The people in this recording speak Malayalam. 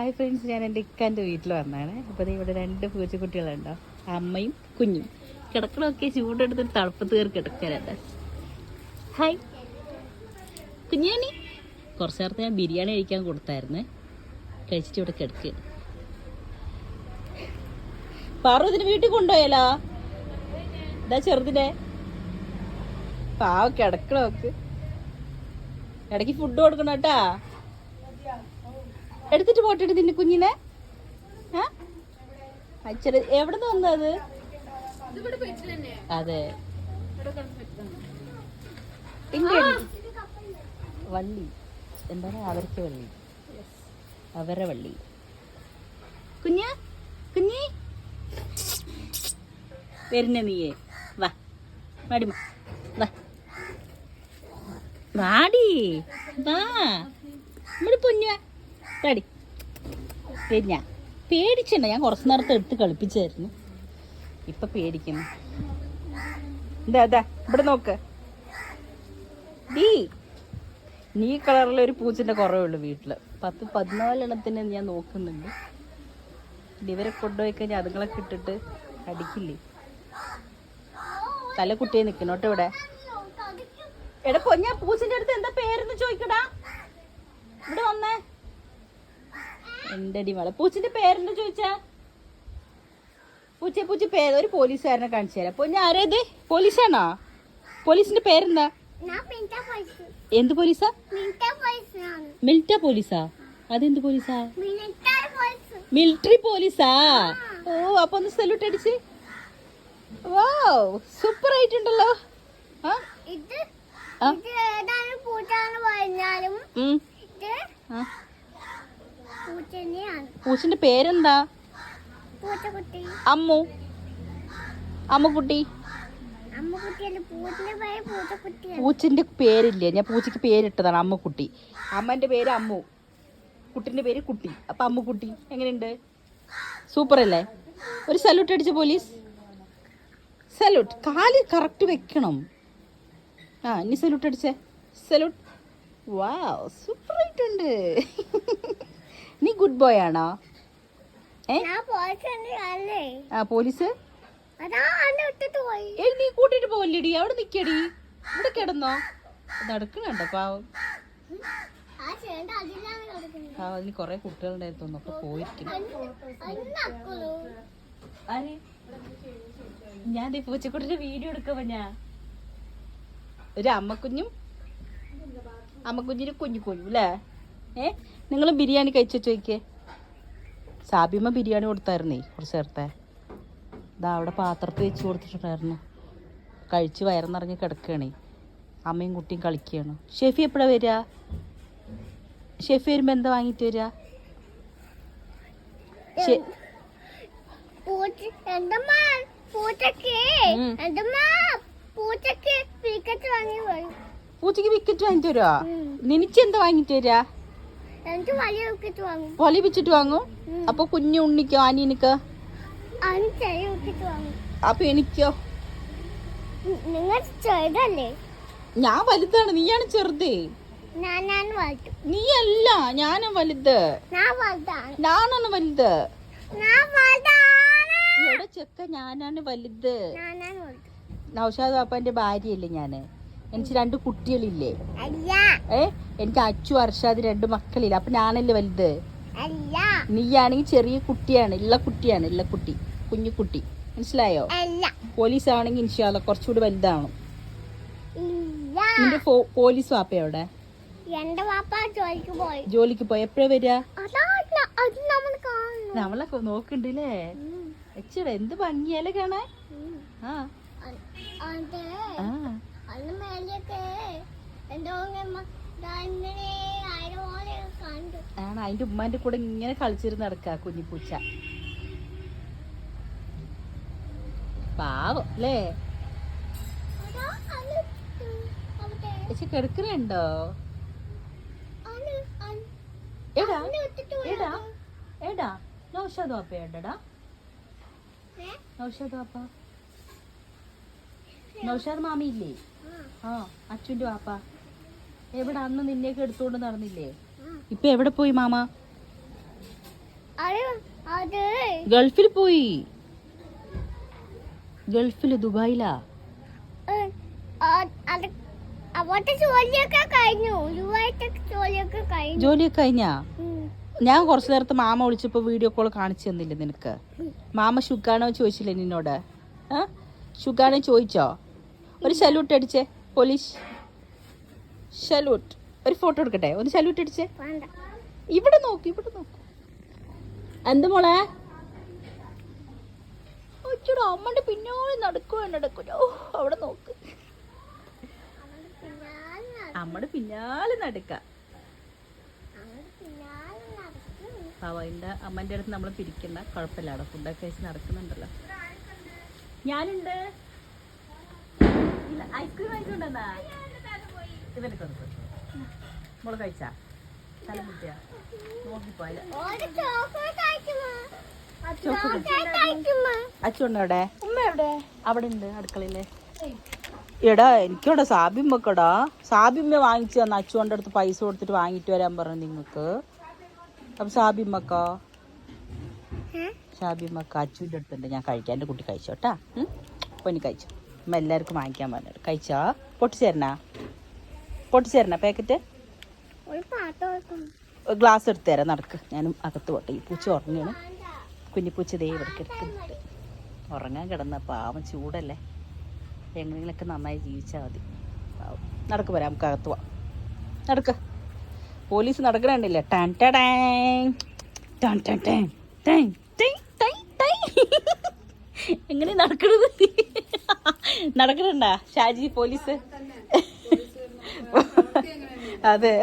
ഹായ് ഫ്രണ്ട്സ് ഞാൻ എന്റെ ഇക്കാന്റെ വീട്ടിൽ വന്നതാണ്. അപ്പോൾ ഇവിടെ രണ്ട് പൂച്ചക്കുട്ടികളുണ്ടോ? അമ്മയും കുഞ്ഞും. കിടക്കണമൊക്കെ ചൂടെടുത്തിട്ട് തണുപ്പത്ത് കയറി കിടക്കാനുണ്ട്. ഹായ് കുഞ്ഞാണി കുറച്ച് നേരത്തെ ഞാൻ ബിരിയാണി കഴിക്കാൻ കൊടുത്തായിരുന്നു. കഴിച്ചിട്ട് ഇവിടെ കിടക്കുക പാറു ഇതിന് വീട്ടിൽ കൊണ്ടുപോയാലോ എന്താ ചെറുതിനെ. പാവ കിടക്കണമൊക്കെ. ഇടയ്ക്ക് ഫുഡ് കൊടുക്കണം കേട്ടാ. എടുത്തിട്ട് പോട്ടെ നിന്റെ കുഞ്ഞിനെ? അച്ഛന് എവിടെ നിന്ന് വന്നത് അതെ? വള്ളി വള്ളി. എന്താണ് അവർക്ക് വള്ളി? അവരെ വള്ളി. കുഞ്ഞ കുഞ്ഞി. വരുന്ന നീയേ. വാ. വാടിമ വാ. വാടി. വാ. നമ്മുടെ പൊന്നു വാടി പിന്നെ പേടിച്ചിട്ടുണ്ട് ഞാൻ കുറച്ച് നേരത്തെ എടുത്ത് കളിപ്പിച്ചായിരുന്നു. ഇപ്പൊ പേടിക്കുന്നു. എന്താ അതാ ഇവിടെ നോക്ക്. ഡീ. നീ കളറിലെ ഒരു പൂച്ചിന്റെ കുറവേ ഉള്ളൂ വീട്ടിൽ. പത്ത് പതിനാലെണ്ണത്തിന് ഞാൻ നോക്കുന്നുണ്ട്. ഇവരെ കൊണ്ടുപോയി കഴിഞ്ഞാൽ അതുങ്ങളൊക്കെ ഇട്ടിട്ട് അടിക്കില്ലേ? തല കുട്ടിയെ നിൽക്കണോട്ടോ ഇവിടെ. എടാ പൊഞ്ഞ പൂച്ചിന്റെ അടുത്ത് എന്താ പേരെന്ന് ചോദിക്കടാ? ഇവിടെ വന്നേ. എന്റെ മോളെ? പൂച്ചിന്റെ പേരെന്താ ചോദിച്ചാ? പൂച്ച പൂച്ച പേര് ഒരു പോലീസുകാരനെ കാണിച്ചു തരാം. അപ്പൊ ഞാൻ ആരേത് പോലീസാണോ? പോലീസിന്റെ പേരെന്താ? എന്ത് പോലീസാ? മിൽറ്റ മിലിറ്റ പോലീസാ? അതെന്ത് പോലീസാ? മിലിറ്ററി പോലീസാ. ഓ അപ്പൊ ഒന്ന് സല്യൂട്ട് അടിച്ച്. ഓ സൂപ്പർ ആയിട്ടുണ്ടല്ലോ. ആ? ഇത് ഏതാണ് പൂച്ചാന്ന് പറഞ്ഞാലും ഇത് ആ. പൂച്ചന്റെ പേരെന്താ? അമ്മു. അമ്മുക്കുട്ടി. പൂച്ചന്റെ പേരില്ലേ? ഞാൻ പൂച്ചക്ക് പേരിട്ടതാണ് അമ്മുക്കുട്ടി. അമ്മന്റെ പേര് അമ്മു. കുട്ടിന്റെ പേര് കുട്ടി. അപ്പൊ അമ്മുക്കുട്ടി എങ്ങനെയുണ്ട്? സൂപ്പർ അല്ലേ ഒരു സല്യൂട്ട് അടിച്ച പോലീസ് സല്യൂട്ട് കാൽ കറക്റ്റ് വെക്കണം. ആ ഇനി സല്യൂട്ട് അടിച്ചേ. സല്യൂട്ട് വാ സൂപ്പർ ആയിട്ടുണ്ട്. നീ ഗുഡ് ബോയ് ആണോ? ആ പോലീസ് നീ കൂട്ടിട്ട് പോവല്ലേടി? അവിടെ നിക്കടി. ഇവിടെ കിടന്നോ. നടക്കണണ്ട പാവം. അതിന് കൊറേ കുട്ടികളുണ്ടായിരുന്നു. അപ്പൊ ആര്? ഞാൻ പൂച്ചക്കുട്ടിന്റെ വീഡിയോ എടുക്കപ്പോ ഞാൻ ഒരു അമ്മക്കുഞ്ഞും അമ്മക്കുഞ്ഞിന് കുഞ്ഞു കുഞ്ഞു അല്ലേ? ഏ? നിങ്ങൾ ബിരിയാണി കഴിച്ചു ചോദിക്കേ സാബിമ്മ ബിരിയാണി കൊടുത്തായിരുന്നേ കുറച്ച് നേരത്തെ. ഇതാ അവിടെ പാത്രത്തിൽ വെച്ച് കൊടുത്തിട്ടുണ്ടായിരുന്നു. കഴിച്ച് വയറുന്നിറങ്ങി കിടക്കുകയാണേ. അമ്മയും കുട്ടിയും കളിക്കുകയാണ്. ഷെഫി എപ്പോഴാണ് വരിക? ഷെഫി വരുമ്പോൾ എന്താ വാങ്ങിയിട്ട് വരിക? പൂച്ചക്ക് വിക്കറ്റ് വാങ്ങിട്ട് വരാ. നിനിച്ച് എന്താ വാങ്ങിട്ട് വരിക? വലിയ വിക്കറ്റ് വാങ്ങും. അപ്പൊ കുഞ്ഞു ഉണ്ണിക്കോ വാങ്ങും. അപ്പൊ എനിക്കോ? നിങ്ങൾ ചെറുതല്ലേ? ഞാൻ വലുതാണ് നീയാണ് ചെറുത്. വലുത്. നീയല്ല ഞാനും വലുത്. ഞാനാണ് വലുത്. ഇവിടെ ചെക്ക ഞാനാണ് വലുത്. നൗഷാദ് പാപ്പാന്റെ ഭാര്യയല്ലേ ഞാൻ. എനിക്ക് രണ്ട് കുട്ടികളില്ലേ? ഏ? എനിക്ക് അച്ചു അർഷാദ് രണ്ട് മക്കളില്ല. അപ്പൊ ഞാനല്ലേ വലുത്? നീയാണെങ്കിൽ ചെറിയ കുട്ടിയാണ് ഇള്ള കുട്ടിയാണ് ഇള്ള കുട്ടി കുഞ്ഞു കുട്ടി. മനസ്സിലായോ? പോലീസ് ആണെങ്കിൽ ഇൻഷാല്ല കുറച്ചുകൂടി വലുതാണ് നിന്റെ പോലീസ് വാപ്പ എവിടെ? ജോലിക്ക് പോയി. എപ്പോഴാ വരിക നമ്മളെ നോക്കണ്ടല്ലേ? എച്ചട എന്ത് ഭംഗിയല്ലേ കാണാ ആ. ആ. മേലെയൊക്കെ എന്തോ ഇങ്ങനെ കണ്ടു. ആണ് അതിന്റെ ഉമ്മാന്റെ കൂടെ ഇങ്ങനെ കളിച്ചിരുന്ന് നടക്ക കുഞ്ഞിപ്പൂച്ച. പാവം അല്ലേ? ചേച്ചി പക്ഷെ കിടക്കണുണ്ടോ എടാ എടാ എടാ നൗഷാദ് വാപ്പ എവിടെടാ ഏ? നൗഷാദ് വാപ്പ നൗഷാദ് മാമി ഇല്ലേ ആ, അച്ഛന്റെ വാപ്പ. എവിടെ അന്ന് നിന്നെയൊക്കെ എടുത്തുകൊണ്ട് നടന്നില്ലേ. ഇപ്പൊ എവിടെ പോയി മാമ? ഗൾഫിൽ പോയി. ഗൾഫിൽ ദുബായിലാ. ജോലിയൊക്കെ കഴിഞ്ഞു. ഞാൻ കുറച്ചു നേരത്തെ മാമ വിളിച്ചപ്പോ വീഡിയോ കോൾ കാണിച്ചു തന്നില്ലേ നിനക്ക്? മാമ ഷുഗാണോ? ചോദിച്ചില്ലേ നിന്നോട്? ഷുഗാണോ? ചോദിച്ചോ? ഒരു സല്യൂട്ട് അടിച്ചേ പോലീസ് സല്യൂട്ട് ഒരു ഫോട്ടോ എടുക്കട്ടെ? ഒന്ന് സല്യൂട്ട് അടിച്ചേ. ഇവിടെ നോക്ക് ഇവിടെ നോക്ക്. എന്ത് മോളെ? ഒച്ചൂടെ അമ്മന്റെ പിന്നോട് നടക്കുവോ നടക്കൂലോ അവിടെ നോക്ക്. അമ്മടെ പിന്നാലെ നടക്ക. അമ്മന്റെ അമ്മന്റെ അടുത്ത് നമ്മൾ പിരിക്കണ്ട കുഴപ്പമില്ല. അവിടെ ഫുഡൊക്കെ കഴിച്ച് നടക്കുന്നുണ്ടല്ലോ. ഞാനുണ്ട്. വാങ്ങിക്കൊണ്ടെന്നാ ഇവനെ മോൾ കഴിച്ചാ? നോക്കിപ്പോയില്ല? അച്ഛണ്ട് അവിടെ ഉണ്ട് അടുക്കളയിൽ. എടാ എനിക്കവിടെ സാബിമ്മക്കടാ. സാബിമ്മ വാങ്ങിച്ചു തന്ന അച്ഛന്റെ അടുത്ത് പൈസ കൊടുത്തിട്ട് വാങ്ങിട്ട് വരാൻ പറഞ്ഞു നിങ്ങൾക്ക് അപ്പൊ സാബിമ്മക്കോ? സാബിമ്മക്ക അച്ഛന്റെ അച്ചുവിന്റെ അടുത്തുണ്ട്. ഞാൻ കഴിക്കാൻ എന്റെ കുട്ടി കഴിച്ചോട്ടാ. പൊന്നി കഴിച്ചു. അമ്മ എല്ലാവർക്കും വാങ്ങിക്കാൻ പറഞ്ഞു കഴിച്ചോ? പൊട്ടിച്ചേരണാ? പൊട്ടിച്ചേരണ പാക്കറ്റ്. ഗ്ലാസ് എടുത്ത് തരാം. നടക്ക്. ഞാനും അകത്ത് പോട്ടെ. ഈ പൂച്ച ഉറങ്ങാണ് കുഞ്ഞിപ്പൂച്ച ദേ ഇവിടെ കിടക്കുന്നുണ്ട്. ഉറങ്ങാൻ കിടന്ന പാവം ചൂടല്ലേ? എങ്ങനെയെങ്കിലൊക്കെ നന്നായി ജീവിച്ചാൽ മതി. പാവം. നടക്ക് വരാം നമുക്ക് അകത്ത് പോവാം. നടക്ക്. പോലീസ് നടക്കണില്ലേ ടാൻ ടാൻ ടാൻ ടാൻ ടാൻ ടാൻ ടൈ ടൈ ടൈ എങ്ങനെ നടക്കണത്? നടക്കണണ്ട ഷാജി പോലീസ്? അതെ.